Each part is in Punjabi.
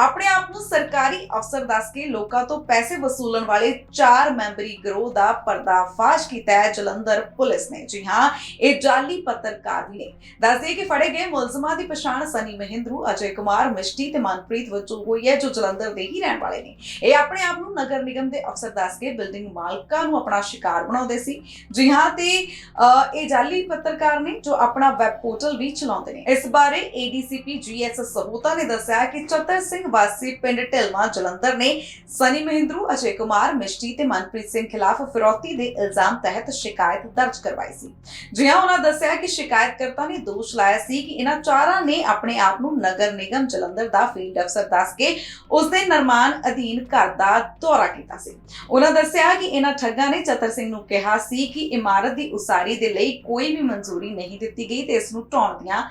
ਆਪਣੇ ਆਪ ਨੂੰ ਸਰਕਾਰੀ ਅਫਸਰ ਦੱਸ ਕੇ ਲੋਕਾਂ ਤੋਂ ਪੈਸੇ ਵਸੂਲਣ ਵਾਲੇ ਚਾਰ ਮੈਂਬਰੀ ਗਰੋਹ ਦਾ ਪਰਦਾਫਾਸ਼ ਕੀਤਾ ਹੈ। ਜਲੰਧਰ ਪੁਲਿਸ ਨੇ। ਜੀ ਹਾਂ ਇਹ ਜਾਲੀ ਪੱਤਰਕਾਰ ਨੇ। ਦੱਸਦੇ ਕਿ ਫੜੇ ਗਏ ਮੁਲਜ਼ਮਾਂ ਦੀ ਪਛਾਣ ਸਨੀ ਮਹਿੰਦਰੂ ਅਜੇ ਕੁਮਾਰ ਮਿਸ਼ਟੀ ਤੇ ਮਨਪ੍ਰੀਤ ਵਜੋਂ ਹੋਈ ਹੈ ਜੋ ਜਲੰਧਰ ਦੇ ਹੀ ਰਹਿਣ ਵਾਲੇ ਨੇ। ਇਹ ਆਪਣੇ ਆਪ ਨੂੰ ਨਗਰ ਨਿਗਮ ਦੇ ਅਫਸਰ ਦੱਸ ਕੇ ਬਿਲਡਿੰਗ ਮਾਲਕਾਂ ਨੂੰ ਆਪਣਾ ਸ਼ਿਕਾਰ ਬਣਾਉਂਦੇ ਸੀ। ਜੀ ਹਾਂ ਤੇ ਅ, ਇਹ ਜਾਲੀ ਪੱਤਰਕਾਰ ਨੇ ਜੋ ਆਪਣਾ ਵੈਬ ਪੋਰਟਲ ਵੀ ਚਲਾਉਂਦੇ ਨੇ। ਇਸ ਬਾਰੇ ਏਡੀਸੀਪੀ ਜੀਐਸ ਸਹੂਤਾ ਨੇ ਦੱਸਿਆ ਕਿ ਚਤਰ ਸਿੰਘ ਵਾਸੀ ਪਿੰਡ ਢਿਲਮਾ ਜਲੰਧਰ ਨੇ ਸਨੀ ਮਹਿੰਦਰੂ, ਅਜੇ ਕੁਮਾਰ ਮਿਸ਼ਟੀ ਤੇ ਮਨਪ੍ਰੀਤ ਸਿੰਘ ਖਿਲਾਫ ਫਿਰੌਤੀ ਦੇ ਇਲਜ਼ਾਮ ਤਹਿਤ ਸ਼ਿਕਾਇਤ ਦਰਜ ਕਰਵਾਈ ਸੀ। ਜੀ ਉਹਨਾਂ ਦੱਸਿਆ ਕਿ ਸ਼ਿਕਾਇਤਕਰਤਾ ਨੇ ਦੋਸ਼ ਲਾਇਆ ਸੀ ਕਿ ਇਹਨਾਂ ਚਾਰਾਂ ਨੇ ਆਪਣੇ ਆਪ ਨੂੰ ਨਗਰ ਨਿਗਮ ਜਲੰਧਰ ਦਾ ਫੀਲਡ ਅਫਸਰ ਦੱਸ ਕੇ ਉਸ ਦੇ ਨਿਰਮਾਣ ਅਧੀਨ ਘਰ ਦਾ ਦੌਰਾ ਕੀਤਾ ਸੀ। ਉਹਨਾਂ ਦੱਸਿਆ ਕਿ ਇਹਨਾਂ ਠੱਗਾਂ ਨੇ ਚਤਰ ਸਿੰਘ ਨੂੰ ਕਿਹਾ ਸੀ ਕਿ ਇਮਾਰਤ ਦੀ ਉਸਾਰੀ ਦੇ ਲਈ ਕੋਈ ਵੀ ਮਨਜ਼ੂਰੀ ਨਹੀਂ ਦਿੱਤੀ ਗਈ ਤੇ ਇਸ ਨੂੰ ਢਾਉਣ ਦੀਆਂ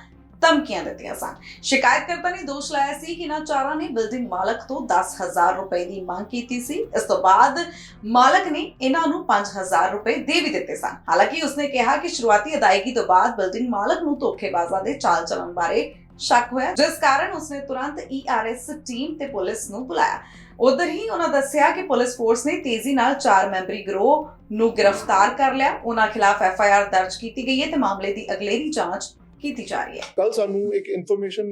ਧਮਕੀਆਂ ਦਿੱਤੀਆਂ ਸਨ। ਸ਼ਿਕਾਇਤਕਰਤਾ ਨੇ ਦੋਸ਼ ਲਾਇਆ ਸੀ ਕਿ ਇਹਨਾਂ ਚਾਰਾਂ ਨੇ ਬਿਲਡਿੰਗ ਮਾਲਕ ਤੋਂ 10000 ਰੁਪਏ ਦੀ ਮੰਗ ਕੀਤੀ ਸੀ। ਇਸ ਤੋਂ ਬਾਅਦ ਮਾਲਕ ਨੇ ਇਹਨਾਂ ਨੂੰ 5000 ਰੁਪਏ ਦੇ ਵੀ ਦਿੱਤੇ ਸਨ। ਹਾਲਾਂਕਿ ਉਸਨੇ ਕਿਹਾ ਕਿ ਸ਼ੁਰੂਆਤੀ ਅਦਾਇਗੀ ਤੋਂ ਬਾਅਦ ਬਿਲਡਿੰਗ ਮਾਲਕ ਨੂੰ ਧੋਖੇਬਾਜ਼ਾਂ ਦੇ ਚਾਲ ਚੱਲਣ ਬਾਰੇ ਸ਼ੱਕ ਹੋਇਆ, ਜਿਸ ਕਾਰਨ ਉਸਨੇ ਤੁਰੰਤ ਈਆਰਐਸ ਟੀਮ ਤੇ ਪੁਲਿਸ ਨੂੰ ਬੁਲਾਇਆ। ਉਧਰ ਹੀ ਉਹਨਾਂ ਦੱਸਿਆ ਕਿ ਪੁਲਿਸ ਫੋਰਸ ਨੇ ਤੇਜ਼ੀ ਨਾਲ ਚਾਰ ਮੈਂਬਰੀ ਗਰੋਹ ਨੂੰ ਗ੍ਰਿਫਤਾਰ ਕਰ ਲਿਆ। ਉਹਨਾਂ ਖਿਲਾਫ ਐਫਆਈਆਰ ਦਰਜ ਕੀਤੀ ਗਈ ਹੈ ਤੇ ਮਾਮਲੇ ਦੀ ਅਗਲੇਰੀ ਜਾਂਚ ਕੀਤੀ ਜਾ ਰਹੀ ਹੈ। ਕੱਲ ਸਾਨੂੰ ਇੱਕ ਇਨਫੋਰਮੇਸ਼ਨ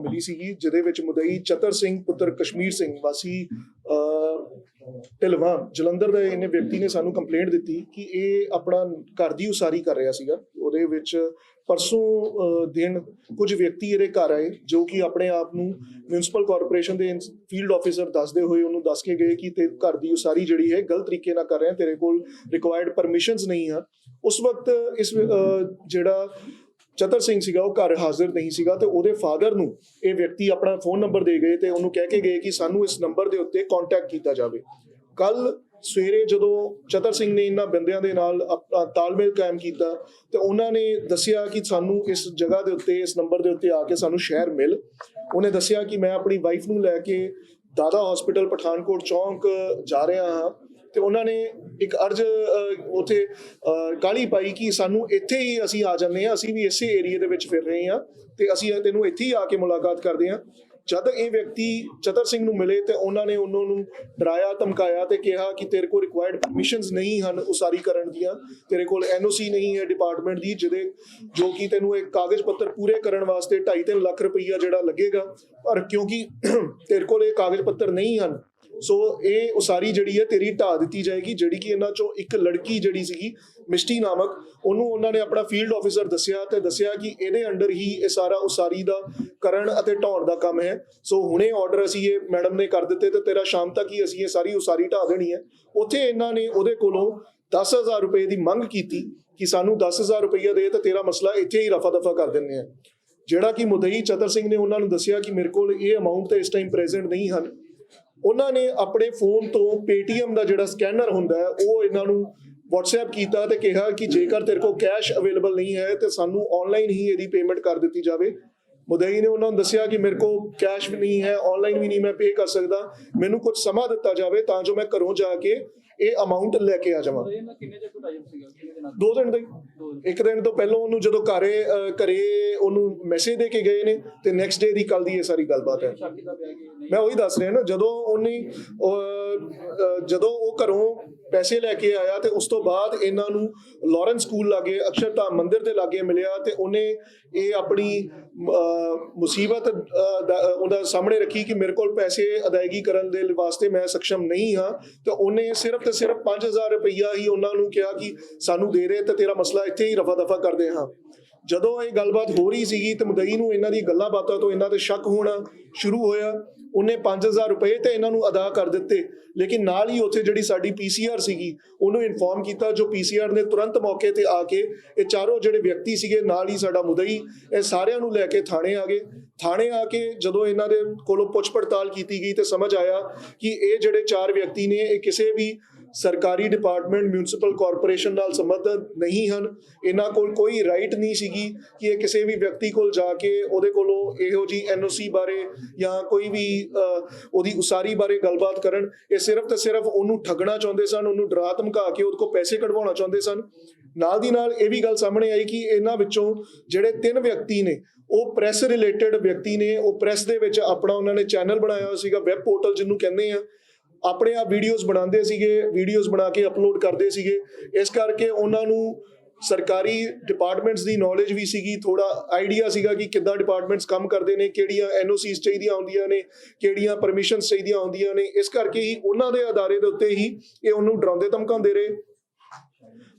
ਮਿਲੀ ਸੀਗੀ ਜਿਹਦੇ ਵਿੱਚ ਮੁਦਈ ਚਤਰ ਸਿੰਘ ਪੁੱਤਰ ਕਸ਼ਮੀਰ ਸਿੰਘ ਵਾਸੀ ਅਹ, ਜਲੰਧਰ ਦੇ ਇਹਨੇ ਵਿਅਕਤੀ ਨੇ ਸਾਨੂੰ ਕੰਪਲੇਂਟ ਦਿੱਤੀ ਕਿ ਇਹ ਆਪਣਾ ਘਰ ਦੀ ਉਸਾਰੀ ਕਰ ਰਿਹਾ ਸੀਗਾ। ਉਹਦੇ ਵਿੱਚ ਪਰਸੋਂ ਦਿਨ ਕੁਝ ਵਿਅਕਤੀ ਇਹਦੇ ਘਰ ਆਏ ਜੋ ਕਿ ਆਪਣੇ ਆਪ ਨੂੰ ਮਿਊਨਿਸਪਲ ਕਾਰਪੋਰੇਸ਼ਨ ਦੇ ਫੀਲਡ ਆਫੀਸਰ ਦੱਸਦੇ ਹੋਏ ਉਹਨੂੰ ਦੱਸ ਕੇ ਗਏ ਕਿ ਤੇ ਘਰ ਦੀ ਉਸਾਰੀ ਜਿਹੜੀ ਹੈ ਗਲਤ ਤਰੀਕੇ ਨਾਲ ਕਰ ਰਿਹਾ ਤੇਰੇ ਕੋਲ ਰਿਕੁਆਇਰਡ ਪਰਮਿਸ਼ਨਸ ਨਹੀਂ ਆ। ਉਸ ਵਕਤ ਇਸ ਜਿਹੜਾ ਚਤਰ ਸਿੰਘ ਸੀਗਾ, ਉਹ ਘਰ ਹਾਜ਼ਰ ਨਹੀਂ ਸੀਗਾ ਤੇ ਉਹਦੇ ਫਾਦਰ ਨੂੰ ਇਹ ਵਿਅਕਤੀ ਆਪਣਾ ਫੋਨ ਨੰਬਰ ਦੇ ਗਏ ਤੇ ਉਹਨੂੰ ਕਹਿ ਕੇ ਗਏ ਕਿ ਸਾਨੂੰ ਇਸ ਨੰਬਰ ਦੇ ਉੱਤੇ ਕੰਟੈਕਟ ਕੀਤਾ ਜਾਵੇ। ਕੱਲ ਸਵੇਰੇ ਜਦੋਂ ਚਤਰ ਸਿੰਘ ਨੇ ਇਹਨਾਂ ਬੰਦਿਆਂ ਦੇ ਨਾਲ ਆਪਣਾ ਤਾਲਮੇਲ ਕਾਇਮ ਕੀਤਾ ਤੇ ਉਹਨਾਂ ਨੇ ਦੱਸਿਆ ਕਿ ਸਾਨੂੰ ਇਸ ਜਗ੍ਹਾ ਦੇ ਉੱਤੇ, ਇਸ ਨੰਬਰ ਦੇ ਉੱਤੇ ਆ ਕੇ ਸਾਨੂੰ ਸ਼ਹਿਰ ਮਿਲ। ਉਹਨੇ ਦੱਸਿਆ ਕਿ ਮੈਂ ਆਪਣੀ ਵਾਈਫ ਨੂੰ ਲੈ ਕੇ ਦਾਦਾ ਹਸਪੀਟਲ ਪਠਾਨਕੋਟ ਚੌਂਕ ਜਾ ਰਿਹਾ ਹਾਂ। ਤੇ ਉਹਨਾਂ ਨੇ ਇੱਕ ਅਰਜ ਅਹ, ਉਥੇ ਕਾਲੀ ਪਾਈ ਕਿ ਸਾਨੂੰ ਇੱਥੇ ਹੀ ਅਸੀਂ ਆ ਜਾਂਦੇ ਹਾਂ ਅਸੀਂ ਵੀ ਇਸੇ ਏਰੀਆ ਦੇ ਵਿੱਚ ਫਿਰ ਰਹੇ ਹਾਂ ਤੇ ਅਸੀਂ ਤੈਨੂੰ ਇੱਥੇ ਹੀ ਆ ਕੇ ਮੁਲਾਕਾਤ ਕਰਦੇ ਹਾਂ। ਜਦ ਇਹ ਵਿਅਕਤੀ ਚਤਰ ਸਿੰਘ ਨੂੰ ਮਿਲੇ ਤੇ ਉਹਨਾਂ ਨੇ ਉਹਨਾਂ ਨੂੰ ਡਰਾਇਆ ਧਮਕਾਇਆ ਤੇ ਕਿਹਾ ਕਿ ਤੇਰੇ ਕੋਲ ਰਿਕੁਆਇਰਡ ਪਰਮਿਸ਼ਨਸ ਨਹੀਂ ਹਨ ਉਸਾਰੀ ਕਰਨ ਦੀਆਂ ਤੇਰੇ ਕੋਲ ਐਨਓਸੀ ਨਹੀਂ ਹੈ ਡਿਪਾਰਟਮੈਂਟ ਦੀ ਜਿਹਦੇ ਜੋ ਕਿ ਤੈਨੂੰ ਇੱਕ ਕਾਗਜ਼ ਪੱਤਰ ਪੂਰੇ ਕਰਨ ਵਾਸਤੇ 2.5 ਲੱਖ ਰੁਪਈਆ ਜਿਹੜਾ ਲੱਗੇਗਾ ਪਰ ਕਿਉਂਕਿ ਤੇਰੇ ਕੋਲ ਇਹ ਕਾਗਜ਼ ਪੱਤਰ ਨਹੀਂ ਹਨ ਸੋ ਇਹ ਉਸਾਰੀ ਜਿਹੜੀ ਹੈ ਤੇਰੀ ਢਾ ਦਿੱਤੀ ਜਾਏਗੀ, ਜਿਹੜੀ ਕਿ ਇਹਨਾਂ ਚੋਂ ਇੱਕ ਲੜਕੀ ਜਿਹੜੀ ਸੀਗੀ ਮਿਸ਼ਟੀ ਨਾਮਕ, ਉਹਨੂੰ ਉਹਨਾਂ ਨੇ ਆਪਣਾ ਫੀਲਡ ਆਫੀਸਰ ਦੱਸਿਆ ਤੇ ਦੱਸਿਆ ਕਿ ਇਹਦੇ ਅੰਡਰ ਹੀ ਇਹ ਸਾਰਾ ਉਸਾਰੀ ਦਾ ਕਰਨ ਅਤੇ ਢਾਉਣ ਦਾ ਕੰਮ ਹੈ। ਸੋ ਹੁਣੇ ਆਰਡਰ ਅਸੀਂ ਇਹ ਮੈਡਮ ਨੇ ਕਰ ਦਿੱਤੇ ਤੇ ਤੇਰਾ ਸ਼ਾਮ ਤੱਕ ਹੀ ਅਸੀਂ ਇਹ ਸਾਰੀ ਉਸਾਰੀ ਢਾ ਦੇਣੀ ਹੈ। ਉੱਥੇ ਇਹਨਾਂ ਨੇ ਉਹਦੇ ਕੋਲੋਂ 10000 ਰੁਪਏ ਦੀ ਮੰਗ ਕੀਤੀ ਕਿ ਸਾਨੂੰ 10000 ਰੁਪਏ ਦੇ ਤੇ ਤੇਰਾ ਮਸਲਾ ਇੱਥੇ ਹੀ ਰਫਾ ਦਫਾ ਕਰ ਦਿੰਦੇ ਆ ਜਿਹੜਾ ਕਿ ਮੁਦਈ ਚਤਰ ਸਿੰਘ ਨੇ ਉਹਨਾਂ ਨੂੰ ਦੱਸਿਆ ਕਿ ਮੇਰੇ ਕੋਲ ਇਹ ਅਮਾਉਂਟ ਤਾਂ ਇਸ ਟਾਈਮ ਪ੍ਰੈਜ਼ੈਂਟ ਨਹੀਂ ਹਨ। ਉਹਨਾਂ ਨੇ ਆਪਣੇ ਫੋਨ ਤੋਂ ਪੇਟੀਐਮ ਦਾ ਜਿਹੜਾ ਸਕੈਨਰ ਹੁੰਦਾ ਹੈ, ਉਹ ਇਹਨਾਂ ਨੂੰ WhatsApp ਕੀਤਾ ਤੇ ਕਿਹਾ ਕਿ ਜੇਕਰ ਤੇਰੇ ਕੋਲ ਕੈਸ਼ ਅਵੇਲੇਬਲ ਨਹੀਂ ਹੈ, ਤੇ ਸਾਨੂੰ ਆਨਲਾਈਨ ਹੀ ਇਹਦੀ ਪੇਮੈਂਟ ਕਰ ਦਿੱਤੀ ਜਾਵੇ। ਮੁਦਈ ਨੇ ਉਹਨਾਂ ਨੂੰ ਦੱਸਿਆ ਕਿ ਮੇਰੇ ਕੋਲ ਕੈਸ਼ ਵੀ ਨਹੀਂ ਹੈ ਆਨਲਾਈਨ ਵੀ ਨਹੀਂ ਮੈਂ ਪੇ ਕਰ ਸਕਦਾ। ਮੈਨੂੰ ਕੁਝ ਸਮਾਂ ਦਿੱਤਾ ਜਾਵੇ ਤਾਂ ਜੋ ਮੈਂ ਘਰੋਂ ਜਾ ਕੇ ਇਹ ਅਮਾਉਂਟ ਲੈ ਕੇ ਆ ਜਾਵਾਂ। ਦੋ ਦਿਨ ਦਾ। ਇੱਕ ਦਿਨ ਤੋਂ ਪਹਿਲਾਂ ਉਹਨੂੰ ਜਦੋਂ ਘਰੇ ਘਰੇ ਉਹਨੂੰ ਮੈਸੇਜ ਦੇ ਕੇ ਗਏ ਨੇ ਤੇ ਨੈਕਸਟ ਡੇ ਦੀ ਕੱਲ ਦੀ ਇਹ ਸਾਰੀ ਗੱਲਬਾਤ ਹੈ। ਕਿ ਮੈਂ ਉਹੀ ਦੱਸ ਰਿਹਾ ਨਾ ਜਦੋਂ ਉਹਨੇ ਜਦੋਂ ਉਹ ਘਰੋਂ ਪੈਸੇ ਲੈ ਕੇ ਆਇਆ ਤੇ ਉਸ ਤੋਂ ਬਾਅਦ ਇਹਨਾਂ ਨੂੰ ਲਾਰੈਂਸ ਸਕੂਲ ਲਾਗੇ ਅਕਸ਼ਰਧਾਮ ਮੰਦਿਰ ਦੇ ਲਾਗੇ ਮਿਲਿਆ ਤੇ ਉਹਨੇ ਇਹ ਆਪਣੀ ਮੁਸੀਬਤ ਦਾ- ਉਹਦਾ ਸਾਹਮਣੇ ਰੱਖੀ ਕਿ ਮੇਰੇ ਕੋਲ ਪੈਸੇ ਅਦਾਇਗੀ ਕਰਨ ਦੇ ਵਾਸਤੇ ਮੈਂ ਸક્ષਮ ਨਹੀਂ ਹਾਂ, ਤਾਂ ਉਹਨੇ ਸਿਰਫ ਤੇ ਸਿਰਫ 5000 ਰੁਪਈਆ ਹੀ ਉਹਨਾਂ ਨੂੰ ਕਿਹਾ ਕਿ ਸਾਨੂੰ ਦੇ ਰਹੇ ਤੇ ਤੇਰਾ ਮਸਲਾ ਇੱਥੇ ਹੀ ਰਫਾ ਦਫਾ ਕਰਦੇ ਹਾਂ। ਜਦੋਂ ਇਹ ਗੱਲਬਾਤ ਹੋ ਰਹੀ ਸੀਗੀ ਤੇ ਮਦਈ ਨੂੰ ਇਹਨਾਂ ਦੀ ਗੱਲਾਂ ਬਾਤਾਂ ਤੋਂ ਇਹਨਾਂ ਤੇ ਸ਼ੱਕ ਹੋਣਾ ਸ਼ੁਰੂ ਹੋਇਆ ਉਹਨੇ 5000 ਰੁਪਏ ਤੇ ਇਹਨਾਂ ਨੂੰ ਅਦਾ ਕਰ ਦਿੱਤੇ। ਲੇਕਿਨ ਨਾਲ ਹੀ ਉੱਥੇ ਜਿਹੜੀ ਸਾਡੀ ਪੀਸੀਆਰ ਸੀਗੀ, ਉਹਨੂੰ ਇਨਫੋਰਮ ਕੀਤਾ, ਜੋ ਪੀਸੀਆਰ ਨੇ ਤੁਰੰਤ ਮੌਕੇ ਤੇ ਆ ਕੇ ਇਹ ਚਾਰੋਂ ਜਿਹੜੇ ਵਿਅਕਤੀ ਸੀਗੇ, ਨਾਲ ਹੀ ਸਾਡਾ ਮੁਦਈ, ਇਹ ਸਾਰਿਆਂ ਨੂੰ ਲੈ ਕੇ ਥਾਣੇ ਆ ਗਏ। ਥਾਣੇ ਆ ਕੇ ਜਦੋਂ ਇਹਨਾਂ ਦੇ ਕੋਲੋਂ ਪੁੱਛ ਪੜਤਾਲ ਕੀਤੀ ਗਈ ਤੇ ਸਮਝ ਆਇਆ ਕਿ ਇਹ ਜਿਹੜੇ ਚਾਰ ਵਿਅਕਤੀ ਨੇ, ਇਹ ਕਿਸੇ ਵੀ ਸਰਕਾਰੀ ਡਿਪਾਰਟਮੈਂਟ, ਮਿਊਨਿਸਪਲ ਕਾਰਪੋਰੇਸ਼ਨ ਨਾਲ ਸੰਬੰਧਿਤ ਨਹੀਂ ਹਨ। ਇਹਨਾਂ ਕੋਲ ਕੋਈ ਰਾਈਟ ਨਹੀਂ ਸੀਗੀ ਕਿ ਇਹ ਕਿਸੇ ਵੀ ਵਿਅਕਤੀ ਕੋਲ ਜਾ ਕੇ ਉਹਦੇ ਕੋਲੋਂ ਇਹੋ ਜੀ ਐਨਓਸੀ ਬਾਰੇ ਜਾਂ ਕੋਈ ਵੀ ਉਹਦੀ ਉਸਾਰੀ ਬਾਰੇ ਗੱਲਬਾਤ ਕਰਨ। ਇਹ ਸਿਰਫ ਤੇ ਸਿਰਫ ਉਹਨੂੰ ਠੱਗਣਾ ਚਾਹੁੰਦੇ ਸਨ, ਉਹਨੂੰ ਡਰਾ ਧਮਕਾ ਕੇ ਉਹਦੇ ਕੋਲ ਪੈਸੇ ਕਢਵਾਉਣਾ ਚਾਹੁੰਦੇ ਸਨ। ਨਾਲ ਦੀ ਨਾਲ ਇਹ ਵੀ ਗੱਲ ਸਾਹਮਣੇ ਆਈ ਕਿ ਇਹਨਾਂ ਵਿੱਚੋਂ ਜਿਹੜੇ ਤਿੰਨ ਵਿਅਕਤੀ ਨੇ, ਉਹ ਪ੍ਰੈਸ ਰਿਲੇਟਡ ਵਿਅਕਤੀ ਨੇ। ਉਹ ਪ੍ਰੈਸ ਦੇ ਵਿੱਚ ਆਪਣਾ ਉਹਨਾਂ ਨੇ ਚੈਨਲ ਬਣਾਇਆ ਹੋਇਆ ਸੀਗਾ ਵੈਬ ਪੋਰਟਲ ਜਿਹਨੂੰ ਕਹਿੰਦੇ ਆ। ਆਪਣੇ ਆਪ ਵੀਡੀਓਜ਼ ਬਣਾਉਂਦੇ ਸੀਗੇ ਵੀਡੀਓਜ਼ ਬਣਾ ਕੇ ਅਪਲੋਡ ਕਰਦੇ ਸੀਗੇ। ਇਸ ਕਰਕੇ ਉਹਨਾਂ ਨੂੰ ਸਰਕਾਰੀ ਡਿਪਾਰਟਮੈਂਟਸ ਦੀ ਨੌਲੇਜ ਵੀ ਸੀਗੀ ਥੋੜਾ ਆਈਡੀਆ ਸੀਗਾ ਕਿ ਕਿੱਦਾਂ ਡਿਪਾਰਟਮੈਂਟਸ ਕੰਮ ਕਰਦੇ ਨੇ, ਕਿਹੜੀਆਂ ਐਨਓਸੀਸ ਚਾਹੀਦੀਆਂ ਹੁੰਦੀਆਂ ਨੇ, ਕਿਹੜੀਆਂ ਪਰਮਿਸ਼ਨਸ ਚਾਹੀਦੀਆਂ ਹੁੰਦੀਆਂ ਨੇ। ਇਸ ਕਰਕੇ ਹੀ ਉਹਨਾਂ ਦੇ ਆਧਾਰੇ ਦੇ ਉੱਤੇ ਹੀ ਇਹ ਉਹਨੂੰ ਡਰਾਉਂਦੇ ਧਮਕਾਉਂਦੇ ਰਹੇ।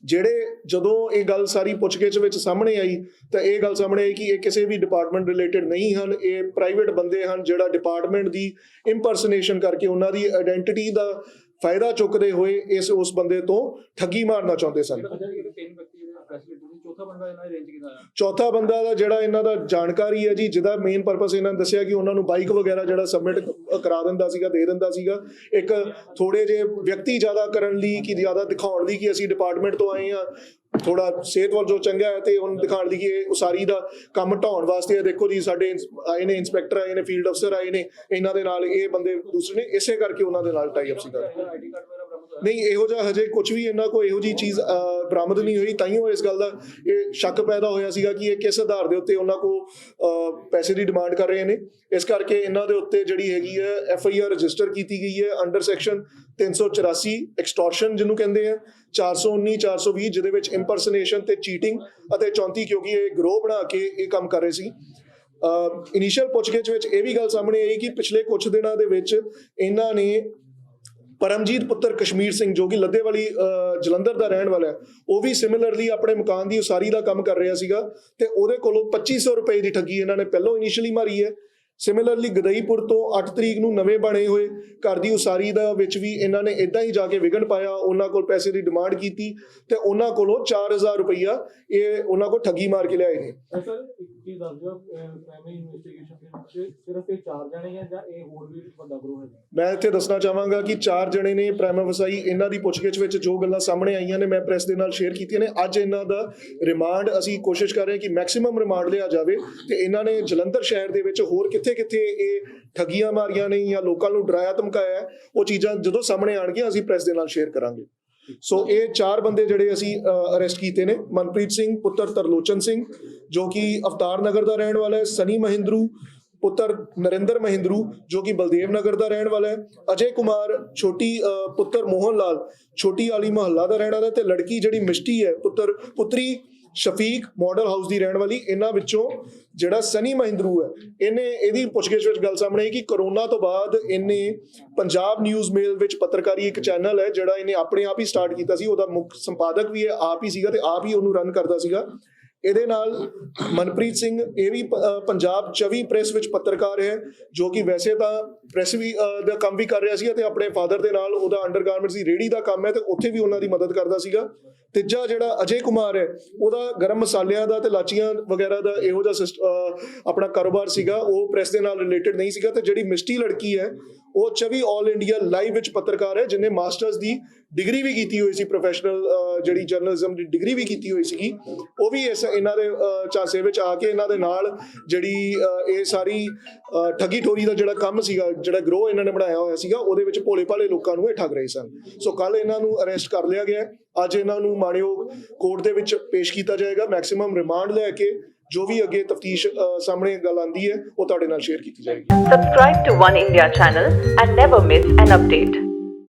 ਜਿਹੜੇ ਜਦੋਂ ਇਹ ਗੱਲ ਸਾਰੀ ਪੁੱਛਗਿੱਛ ਵਿੱਚ ਸਾਹਮਣੇ ਆਈ, ਤਾਂ ਇਹ ਗੱਲ ਸਾਹਮਣੇ ਆਈ ਕਿ ਇਹ ਕਿਸੇ ਵੀ ਡਿਪਾਰਟਮੈਂਟ ਰਿਲੇਟਡ ਨਹੀਂ ਹਨ, ਇਹ ਪ੍ਰਾਈਵੇਟ ਬੰਦੇ ਹਨ ਜਿਹੜਾ ਡਿਪਾਰਟਮੈਂਟ ਦੀ ਇੰਪਰਸਨੇਸ਼ਨ ਕਰਕੇ ਉਹਨਾਂ ਦੀ ਆਇਡੈਂਟੀਟੀ ਦਾ ਫਾਇਦਾ ਚੁੱਕਦੇ ਹੋਏ ਇਸ, ਉਸ ਬੰਦੇ ਤੋਂ ਠੱਗੀ ਮਾਰਨਾ ਚਾਹੁੰਦੇ ਸਨ। ਸੀ ਚੌਥਾ ਬੰਦਾ ਇਹਨਾਂ ਨੇ ਅਰੇਂਜ ਕੀਤਾ ਹੈ ਚੌਥਾ ਬੰਦਾ ਦਾ ਜਿਹੜਾ ਇਹਨਾਂ ਦਾ ਜਾਣਕਾਰੀ ਹੈ ਜੀ ਜਿਹਦਾ ਮੇਨ ਪਰਪਸ ਇਹਨਾਂ ਨੇ ਦੱਸਿਆ ਕਿ ਉਹਨਾਂ ਨੂੰ ਬਾਈਕ ਵਗੈਰਾ ਜਿਹੜਾ ਸਬਮਿਟ ਕਰਾ ਦਿੰਦਾ ਸੀਗਾ ਦੇ ਦਿੰਦਾ ਸੀਗਾ। ਇੱਕ ਥੋੜੇ ਜੇ ਵਿਅਕਤੀ ਜ਼ਿਆਦਾ ਕਰਨ ਲਈ ਕਿ ਜ਼ਿਆਦਾ ਦਿਖਾਉਣ ਲਈ ਕਿ ਅਸੀਂ ਡਿਪਾਰਟਮੈਂਟ ਤੋਂ ਆਏ ਆ ਥੋੜਾ ਸਿਹਤ ਵੱਲ ਜੋ ਚੰਗਾ ਹੈ ਤੇ ਉਹਨੂੰ ਦਿਖਾਉਣ ਲਈ ਕਿ ਇਹ ਉਸਾਰੀ ਦਾ ਕੰਮ ਢਾਉਣ ਵਾਸਤੇ ਇਹ ਦੇਖੋ ਜੀ ਸਾਡੇ ਆਏ ਨੇ ਇਨਸਪੈਕਟਰ ਆਏ ਨੇ ਫੀਲਡ ਅਫਸਰ ਆਏ ਨੇ। ਇਹਨਾਂ ਦੇ ਨਾਲ ਇਹ ਬੰਦੇ ਦੂਸਰੇ ਨੇ ਇਸੇ ਕਰਕੇ ਉਹਨਾਂ ਦੇ ਨਾਲ ਟਾਈ ਅਪ ਸੀਗਾ। ਆਈਡੀ ਕਾਰਡ ਨਹੀਂ, ਇਹੋ ਜਿਹਾ ਹਜੇ ਕੁਝ ਵੀ ਇਹਨਾਂ ਕੋ ਇਹੋ ਜੀ ਚੀਜ਼ ਬਰਾਮਦ ਨਹੀਂ ਹੋਈ। ਤਾਈਓ ਇਸ ਗੱਲ ਦਾ ਇਹ ਸ਼ੱਕ ਪੈਦਾ ਹੋਇਆ ਸੀਗਾ ਕਿ ਇਹ ਕਿਸ ਆਧਾਰ ਦੇ ਉੱਤੇ ਉਹਨਾਂ ਕੋ ਪੈਸੇ ਦੀ ਡਿਮਾਂਡ ਕਰ ਰਹੇ ਨੇ। ਇਸ ਕਰਕੇ ਇਹਨਾਂ ਦੇ ਉੱਤੇ ਜਿਹੜੀ ਹੈਗੀ ਹੈ, ਐਫ ਆਈ ਆਰ ਰਜਿਸਟਰ ਕੀਤੀ ਗਈ ਹੈ ਅੰਡਰ ਸੈਕਸ਼ਨ 384 ਐਕਸਟੋਰਸ਼ਨ, ਜਿਹਨੂੰ ਕਹਿੰਦੇ ਆ 419 420 ਜਿਹਦੇ ਵਿੱਚ ਇੰਪਰਸਨੇਸ਼ਨ ਤੇ ਚੀਟਿੰਗ ਅਤੇ 34 ਕਿਉਂਕਿ ਇਹ ਗਰੋਹ ਬਣਾ ਕੇ ਇਹ ਕੰਮ ਕਰ ਰਹੇ ਸੀ। ਇਨੀਸ਼ੀਅਲ ਪੁੱਛਗਿੱਛ ਵਿੱਚ ਇਹ ਵੀ ਗੱਲ ਸਾਹਮਣੇ ਆਈ ਕਿ ਪਿਛਲੇ ਕੁਝ ਦਿਨਾਂ ਦੇ ਵਿੱਚ ਇਹਨਾਂ ਨੇ ਪਰਮਜੀਤ ਪੁੱਤਰ ਕਸ਼ਮੀਰ ਸਿੰਘ ਜੋ ਕਿ ਲੱਦੇਵਾਲੀ ਜਲੰਧਰ ਦਾ ਰਹਿਣ ਵਾਲਾ ਹੈ, ਉਹ ਵੀ ਸਿਮਿਲਰਲੀ ਆਪਣੇ ਮਕਾਨ ਦੀ ਉਸਾਰੀ ਦਾ ਕੰਮ ਕਰ ਰਿਹਾ ਸੀਗਾ ਤੇ ਉਹਦੇ ਕੋਲੋਂ 2500 ਰੁਪਏ ਦੀ ਠੱਗੀ ਇਹਨਾਂ ਨੇ ਪਹਿਲਾਂ ਇਨੀਸ਼ੀਅਲੀ ਮਾਰੀ ਹੈ। ਸਿਮਿਲਰਲੀ ਗਦਈਪੁਰ ਤੋਂ 8 ਤਰੀਕ ਨੂੰ ਨਵੇਂ ਬਣੇ ਹੋਏ ਘਰ ਦੀ ਉਸਾਰੀ ਦਾ ਵਿੱਚ ਵੀ ਇਹਨਾਂ ਨੇ ਇਦਾਂ ਹੀ ਜਾ ਕੇ ਵਿਗਨ ਪਾਇਆ, ਉਹਨਾਂ ਕੋਲ ਪੈਸੇ ਦੀ ਡਿਮਾਂਡ ਕੀਤੀ ਤੇ ਉਹਨਾਂ ਕੋਲੋਂ 4000 ਰੁਪਈਆ ਇਹ ਉਹਨਾਂ ਕੋਲ ਠੱਗੀ ਮਾਰ ਕੇ ਲਿਆਏ ਨੇ। ਸਰ ਇੱਕ ਚੀਜ਼ ਦੱਸ ਦਿਓ ਪ੍ਰਾਇਮਰੀ ਇਨਵੈਸਟੀਗੇਸ਼ਨ ਦੇ ਵਿੱਚ ਸਿਰਫ ਇਹ ਚਾਰ ਜਣੇ ਹੈ ਜਾਂ ਇਹ ਹੋਰ ਵੀ ਵੱਡਾ ਗਰੋਹ ਹੈ ਮੈਂ ਇੱਥੇ ਦੱਸਣਾ ਚਾਹਾਂਗਾ ਕਿ ਚਾਰ ਜਣੇ ਨੇ ਪ੍ਰਾਈਮਾ ਵਸਾਈ ਇਹਨਾਂ ਦੀ ਪੁੱਛਗਿੱਛ ਵਿੱਚ ਜੋ ਗੱਲਾਂ ਸਾਹਮਣੇ ਆਈਆਂ ਨੇ ਮੈਂ ਪ੍ਰੈਸ ਦੇ ਨਾਲ ਸ਼ੇਅਰ ਕੀਤੀਆਂ ਨੇ। ਅੱਜ ਇਹਨਾਂ ਦਾ ਰਿਮਾਂਡ ਅਸੀਂ ਕੋਸ਼ਿਸ਼ ਕਰ ਰਹੇ ਕਿ ਮੈਕਸਿਮਮ ਰਿਮਾਂਡ ਲਿਆ ਜਾਵੇ ਤੇ ਇਹਨਾਂ ਨੇ ਜਲੰਧਰ ਸ਼ਹਿਰ ਦੇ ਵਿੱਚ ਹੋਰ ਕਿੱਥੇ-ਕਿੱਥੇ ਇਹ ਠੱਗੀਆਂ ਮਾਰੀਆਂ ਨੇ ਜਾਂ ਲੋਕਾਂ ਨੂੰ ਡਰਾਇਆ ਧਮਕਾਇਆ ਉਹ ਚੀਜ਼ਾਂ ਜਦੋਂ ਸਾਹਮਣੇ ਆਣਗੀਆਂ ਅਸੀਂ ਪ੍ਰੈਸ ਦੇ ਨਾਲ ਸ਼ੇਅਰ ਕਰਾਂਗੇ। ਸੋ ਇਹ ਚਾਰ ਬੰਦੇ ਜਿਹੜੇ ਅਸੀਂ ਅਰੈਸਟ ਕੀਤੇ ਨੇ। ਮਨਪ੍ਰੀਤ ਸਿੰਘ ਪੁੱਤਰ ਤਰਲੋਚਨ ਸਿੰਘ ਜੋ ਕਿ ਅਵਤਾਰ ਨਗਰ ਦਾ ਰਹਿਣ ਵਾਲਾ ਹੈ ਸਨੀ ਮਹਿੰਦਰੂ ਪੁੱਤਰ ਨਰਿੰਦਰ ਮਹਿੰਦਰੂ ਜੋ ਕਿ ਬਲਦੇਵ ਨਗਰ ਦਾ ਰਹਿਣ ਵਾਲਾ ਹੈ। ਅਜੇ ਕੁਮਾਰ ਛੋਟੀ ਅ, ਪੁੱਤਰ ਮੋਹਨ ਲਾਲ ਛੋਟੀ ਵਾਲੀ ਮਹੱਲਾ ਦਾ ਰਹਿਣ ਵਾਲਾ ਹੈ ਤੇ ਲੜਕੀ ਜਿਹੜੀ ਮਿਸ਼ਟੀ ਹੈ ਪੁੱਤਰ ਪੁੱਤਰੀ ਸ਼ਫੀਕ ਮਾਡਲ ਹਾਊਸ ਦੀ ਰਹਿਣ ਵਾਲੀ, ਇਹਨਾਂ ਵਿੱਚੋਂ ਜਿਹੜਾ ਸਨੀ ਮਹਿੰਦਰੂ ਹੈ, ਇਹਨੇ ਇਹਦੀ ਪੁੱਛਗਿੱਛ ਵਿੱਚ ਗੱਲ ਸਾਹਮਣੇ ਆਈ ਕਿ ਕਰੋਨਾ ਤੋਂ ਬਾਅਦ ਇਹਨੇ ਪੰਜਾਬ ਨਿਊਜ਼ ਮੇਲ ਵਿੱਚ ਪੱਤਰਕਾਰੀ ਇੱਕ ਚੈਨਲ ਹੈ, ਜਿਹੜਾ ਇਹਨੇ ਆਪਣੇ ਆਪ ਹੀ ਸਟਾਰਟ ਕੀਤਾ ਸੀ, ਉਹਦਾ ਮੁੱਖ ਸੰਪਾਦਕ ਵੀ ਇਹ ਆਪ ਹੀ ਸੀਗਾ ਤੇ ਆਪ ਹੀ ਉਹਨੂੰ ਰਨ ਕਰਦਾ ਸੀਗਾ। ਇਹਦੇ ਨਾਲ ਮਨਪ੍ਰੀਤ ਸਿੰਘ, ਇਹ ਵੀ ਪੰਜਾਬ 24 ਪ੍ਰੈਸ ਵਿੱਚ ਪੱਤਰਕਾਰ ਹੈ, ਜੋ ਕਿ ਵੈਸੇ ਤਾਂ ਪ੍ਰੈਸ ਵੀ ਦਾ ਕੰਮ ਵੀ ਕਰ ਰਿਹਾ ਸੀ ਤੇ ਆਪਣੇ ਫਾਦਰ ਦੇ ਨਾਲ ਉਹਦਾ ਅੰਡਰਗਾਰਮੈਂਟਸ ਦੀ ਰੇੜੀ ਦਾ ਕੰਮ ਹੈ ਤੇ ਉੱਥੇ ਵੀ ਉਹਨਾਂ ਦੀ ਮਦਦ ਕਰਦਾ ਸੀਗਾ। ਤੀਜਾ ਜਿਹੜਾ ਅਜੇ ਕੁਮਾਰ ਹੈ, ਉਹਦਾ ਗਰਮ ਮਸਾਲਿਆਂ ਦਾ ਤੇ ਲਾਚੀਆਂ ਵਗੈਰਾ ਦਾ ਇਹੋ ਜਿਹਾ ਸਿਸਟ- ਆਪਣਾ ਕਾਰੋਬਾਰ ਸੀਗਾ, ਉਹ ਪ੍ਰੈਸ ਦੇ ਨਾਲ ਰਿਲੇਟਡ ਨਹੀਂ ਸੀਗਾ ਤੇ ਜਿਹੜੀ ਮਿਸ਼ਟੀ ਲੜਕੀ ਹੈ ਉਹ 24 ਆਲ ਇੰਡੀਆ ਲਾਈਵ ਵਿੱਚ ਪੱਤਰਕਾਰ ਹੈ ਜਿਹਨੇ ਮਾਸਟਰਸ ਦੀ ਡਿਗਰੀ ਵੀ ਕੀਤੀ ਹੋਈ ਸੀ ਪ੍ਰੋਫੈਸ਼ਨਲ ਜਿਹੜੀ ਜਰਨਲਿਜ਼ਮ ਦੀ ਡਿਗਰੀ ਵੀ ਕੀਤੀ ਹੋਈ ਸੀਗੀ। ਉਹ ਵੀ ਇਸ ਇਹਨਾਂ ਦੇ ਅਹ, ਝਾਂਸੇ ਵਿੱਚ ਆ ਕੇ ਇਹਨਾਂ ਦੇ ਨਾਲ ਜਿਹੜੀ ਇਹ ਸਾਰੀ ਠੱਗੀ ਠੋਰੀ ਦਾ ਜਿਹੜਾ ਕੰਮ ਸੀਗਾ ਜਿਹੜਾ ਗਰੋਹ ਇਹਨਾਂ ਨੇ ਬਣਾਇਆ ਹੋਇਆ ਸੀਗਾ ਉਹਦੇ ਵਿੱਚ ਭੋਲੇ ਭਾਲੇ ਲੋਕਾਂ ਨੂੰ ਇਹ ਠੱਗ ਰਹੇ ਸਨ। ਸੋ ਕੱਲ ਇਹਨਾਂ ਨੂੰ ਅਰੈਸਟ ਕਰ ਲਿਆ ਗਿਆ ਅੱਜ ਇਹਨਾਂ ਨੂੰ ਮਾਣਯੋਗ ਕੋਰਟ ਦੇ ਵਿੱਚ ਪੇਸ਼ ਕੀਤਾ ਜਾਏਗਾ। ਮੈਕਸਿਮਮ ਰਿਮਾਂਡ ਲੈ ਕੇ ਜੋ ਵੀ ਅੱਗੇ ਤਫਤੀਸ਼ ਸਾਹਮਣੇ ਗੱਲ ਆਂਦੀ ਹੈ ਉਹ ਤੁਹਾਡੇ ਨਾਲ ਸ਼ੇਅਰ ਕੀਤੀ ਜਾਏਗੀ subscribe to One India channel and never miss an update